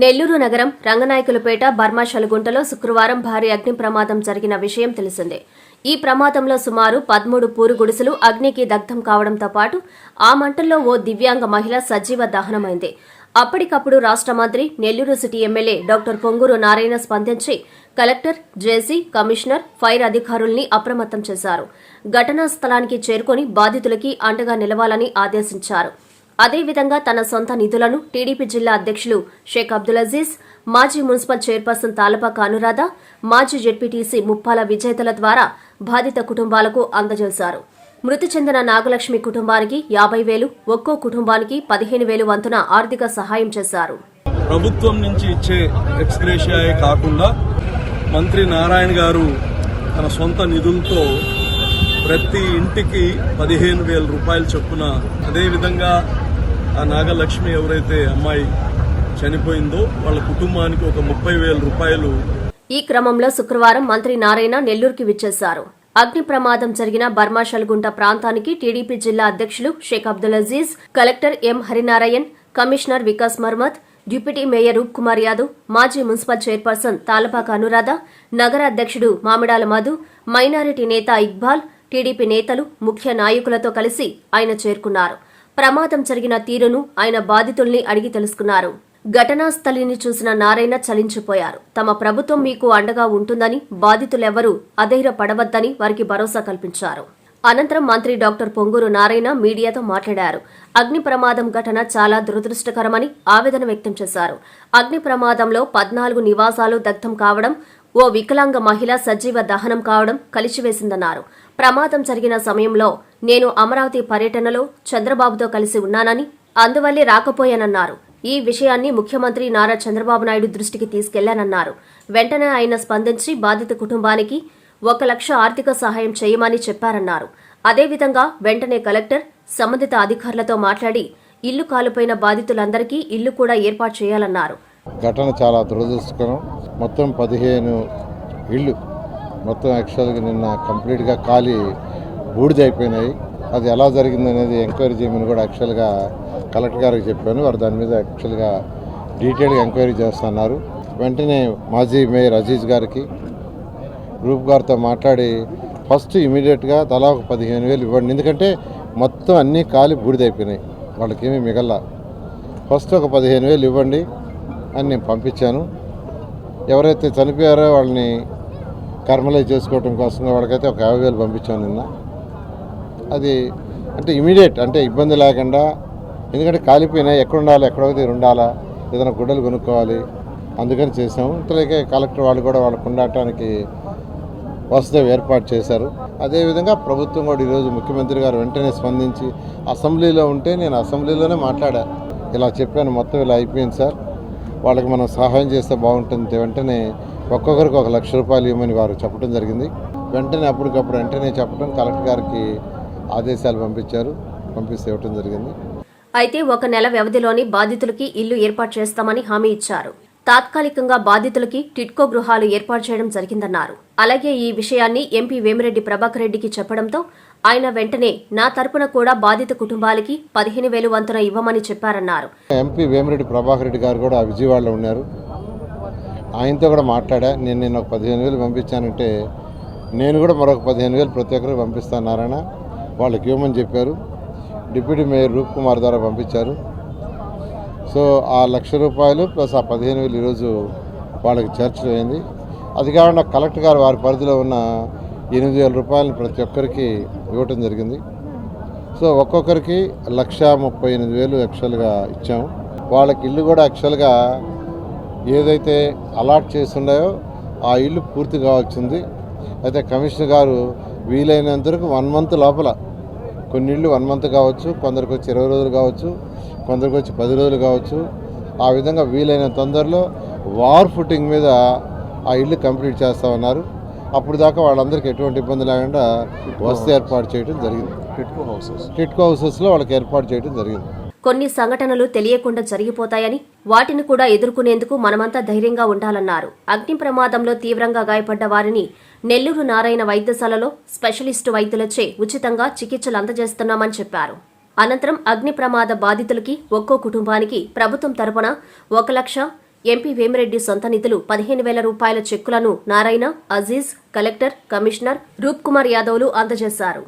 నెల్లూరు నగరం రంగనాయకులపేట బర్మాషలగుంటలో శుక్రవారం భారీ అగ్ని ప్రమాదం జరిగిన విషయం తెలిసిందే. ఈ ప్రమాదంలో సుమారు పదమూడు పూరు గుడిసెలు అగ్నికి దగ్ధం కావడంతో పాటు ఆ మంటల్లో ఓ దివ్యాంగ మహిళ సజీవ దహనమైంది. అప్పటికప్పుడు రాష్ట్ర మంత్రి Nellore city MLA doctor Ponguru Narayana స్పందించి కలెక్టర్ జేసీ కమిషనర్ ఫైర్ అధికారుల్ని అప్రమత్తం చేశారు. ఘటనా స్థలానికి చేరుకొని బాధితులకి అండగా నిలవాలని ఆదేశించారు. అదేవిధంగా తన సొంత నిధులను టీడీపీ జిల్లా అధ్యక్షులు షేక్ అబ్దుల్ అజీజ్ మాజీ మున్సిపల్ చైర్పర్సన్ తాలపాక అనురాధ మాజీ జెడ్పీటీసీ ముప్పాల విజేతల ద్వారా బాధిత కుటుంబాలకు అందజేశారు. మృతి చెందిన నాగలక్ష్మి కుటుంబానికి యాభై వేలు ఒక్కో కుటుంబానికి పదిహేను వేలు వంతున ఆర్థిక సహాయం చేశారు. ప్రభుత్వం నుంచి ఇచ్చే ఎక్స్గ్రేషియాయే కాకుండా మంత్రి నారాయణ గారు తన సొంత నిధులతో ప్రతి ఇంటికి పదిహేను వేల రూపాయలు చొప్పున అదేవిధంగా ఆ నాగలక్ష్మి ఎవరైతే అమ్మాయి చనిపోయిందో వాళ్ళ కుటుంబానికి ఒక ముప్పై వేల రూపాయలు ఈ క్రమంలో శుక్రవారం మంత్రి నారాయణ నెల్లూరుకి విచ్చేశారు. అగ్ని ప్రమాదం జరిగిన బర్మాషల్గుంట ప్రాంతానికి టీడీపీ జిల్లా అధ్యక్షులు Sheikh Abdul Aziz collector M Harinarayan commissioner Vikas Marmat deputy mayor Roop Kumar Yadav మాజీ మున్సిపల్ చైర్పర్సన్ తాలపాక అనురాధ నగర అధ్యక్షుడు మామిడాల మధు మైనారిటీ నేత ఇక్బాల్ టీడీపీ నేతలు ముఖ్య నాయకులతో కలిసి ఆయన చేరుకున్నారు. ప్రమాదం జరిగిన తీరును ఆయన బాధితుల్ని అడిగి తెలుసుకున్నారు. ఘటనా స్థలిని చూసిన నారాయణ చలించిపోయారు. తమ ప్రభుత్వం మీకు అండగా ఉంటుందని బాధితులెవరూ అధైర్యపడవద్దని వారికి భరోసా కల్పించారు. అనంతరం మంత్రి డాక్టర్ పొంగూరు నారాయణ మీడియాతో మాట్లాడారు. అగ్ని ప్రమాదం ఘటన చాలా దురదృష్టకరమని ఆవేదన వ్యక్తం చేశారు. అగ్ని ప్రమాదంలో పద్నాలుగు నివాసాలు దగ్ధం కావడం ఓ వికలాంగ మహిళ సజీవ దహనం కావడం కలిసివేసిందన్నారు. ప్రమాదం జరిగిన సమయంలో నేను అమరావతి పర్యటనలో చంద్రబాబుతో కలిసి ఉన్నానని అందువల్లే రాకపోయానన్నారు. ఈ విషయాన్ని ముఖ్యమంత్రి నారా చంద్రబాబు నాయుడు దృష్టికి తీసుకెళ్ళానన్నారు. వెంటనే ఆయన స్పందించి బాధిత కుటుంబానికి ఒక లక్ష ఆర్థిక సహాయం చేయమని చెప్పారన్నారు. అదేవిధంగా వెంటనే కలెక్టర్ సంబంధిత అధికారులతో మాట్లాడి ఇల్లు కాలిపోయిన బాధితులందరికీ ఇల్లు కూడా ఏర్పాటు చేయాలన్నారు. ఘటన చాలా దురదృష్టకరం. మొత్తం పదిహేను ఇళ్ళు మొత్తం యాక్చువల్గా నిన్న కంప్లీట్గా ఖాళీ బూడిదైపోయినాయి అది ఎలా జరిగింది అనేది ఎంక్వైరీ చేయమని కూడా యాక్చువల్గా కలెక్టర్ గారికి చెప్పాను. వారు దాని మీద యాక్చువల్గా డీటెయిల్గా ఎంక్వైరీ చేస్తున్నారు. వెంటనే మాజీ మేయర్ అజీజ్ గారికి రూప్ గారితో మాట్లాడి ఫస్ట్ ఇమీడియట్గా తలా ఒక పదిహేను వేలు ఇవ్వండి. ఎందుకంటే మొత్తం అన్నీ ఖాళీ బూడిదైపోయినాయి వాళ్ళకేమీ మిగల. ఫస్ట్ ఒక పదిహేను వేలు ఇవ్వండి అని నేను పంపించాను. ఎవరైతే చనిపోయారో వాళ్ళని కర్మలై చేసుకోవటం కోసం వాడికైతే ఒక యాభై వేలు పంపించాను నిన్న. అది అంటే ఇమీడియట్ అంటే ఇబ్బంది లేకుండా ఎందుకంటే కాలిపోయినాయి ఎక్కడ ఉండాలి ఎక్కడో దగ్గర ఉండాలా ఏదైనా గుడ్డలు కొనుక్కోవాలి అందుకని చేసాము ఇంతలోకే కలెక్టర్ వాళ్ళు కూడా వాళ్ళు ఉండటానికి వసతి ఏర్పాటు చేశారు. అదేవిధంగా ప్రభుత్వం కూడా ఈరోజు ముఖ్యమంత్రి గారు వెంటనే స్పందించి అసెంబ్లీలో ఉంటే నేను అసెంబ్లీలోనే మాట్లాడా. ఇలా చెప్పాను మొత్తం ఇలా అయిపోయింది సార్. వాళ్ళకి మనం సహాయం చేస్తే బాగుంటుంది వెంటనే ఒక్కొక్కరికి ఒక లక్ష రూపాయలు ఇవ్వమని వారు చెప్పడం జరిగింది. వెంటనే అప్పటికప్పుడు వెంటనే చెప్పడం కలెక్టర్ గారికి ఆదేశాలు పంపించారు. పంపిస్తే ఇవ్వటం జరిగింది. అయితే ఒక నెల వ్యవధిలోని బాధితులకి ఇల్లు ఏర్పాటు చేస్తామని హామీ ఇచ్చారు. తాత్కాలికంగా బాధితులకి టిట్కో గృహాలు ఏర్పాటు చేయడం జరిగిందన్నారు. అలాగే ఈ విషయాన్ని ఎంపీ వేమిరెడ్డి ప్రభాకర్ రెడ్డికి చెప్పడంతో ఆయన వెంటనే నా తరపున కూడా బాధిత కుటుంబాలకి పదిహేను వేలు వంతున ఇవ్వమని చెప్పారన్నారు. ఎంపీ వేమిరెడ్డి ప్రభాకర్ రెడ్డి గారు కూడా విజయవాడలో ఉన్నారు. ఆయనతో కూడా మాట్లాడా నేను నేను ఒక పదిహేను వేలు పంపించానంటే నేను కూడా మరొక పదిహేను వేలు ప్రతి ఒక్కరికి పంపిస్తాను నారాయణ. వాళ్ళకి ఇవ్వమని చెప్పారు. డిప్యూటీ మేయర్ రూప్ కుమార్ ద్వారా పంపించారు. సో ఆ లక్ష రూపాయలు ప్లస్ ఆ పదిహేను వేలు ఈరోజు వాళ్ళకి చర్చలు అయింది. అది కాకుండా కలెక్టర్ గారు వారి పరిధిలో ఉన్న ఎనిమిది వేల రూపాయలను ప్రతి ఒక్కరికి ఇవ్వటం జరిగింది. సో ఒక్కొక్కరికి లక్ష ముప్పై ఎనిమిది వేలు యాక్చువల్గా ఇచ్చాము. వాళ్ళకి ఇల్లు కూడా యాక్చువల్గా ఏదైతే అలాట్ చేస్తున్నాయో ఆ ఇల్లు పూర్తి కావాల్సింది అయితే కమిషనర్ గారు వీలైనంత వరకు వన్ మంత్ లోపల కొన్ని ఇళ్ళు వన్ మంత్ కావచ్చు కొందరికి వచ్చి ఇరవై రోజులు కావచ్చు కొందరికి వచ్చి పది రోజులు కావచ్చు. ఆ విధంగా వీలైన తొందరలో వార్ ఫుటింగ్ మీద ఆ ఇల్లు కంప్లీట్ చేస్తామన్నారు. అప్పుడు దాకా వాళ్ళందరికీ ఎటువంటి ఇబ్బంది లేకుండా వసతి ఏర్పాటు చేయడం జరిగింది. టిట్కో హౌసెస్ టిట్కో హౌసెస్లో వాళ్ళకి ఏర్పాటు చేయడం జరిగింది. కొన్ని సంఘటనలు తెలియకుండా జరిగిపోతాయని వాటిని కూడా ఎదుర్కొనేందుకు మనమంతా ధైర్యంగా ఉండాలన్నారు. అగ్ని ప్రమాదంలో తీవ్రంగా గాయపడ్డ వారిని నెల్లూరు నారాయణ వైద్యశాలలో స్పెషలిస్టు వైద్యులచే ఉచితంగా చికిత్సలు అందజేస్తున్నామని చెప్పారు. అనంతరం అగ్ని ప్రమాద బాధితులకి ఒక్కో కుటుంబానికి ప్రభుత్వం తరపున ఒక లక్ష ఎంపీ వేమిరెడ్డి సొంత నిధులు పదిహేను వేల రూపాయల చెక్కులను నారాయణ అజీజ్ కలెక్టర్ కమిషనర్ రూప్ కుమార్ యాదవ్లు అందజేశారు.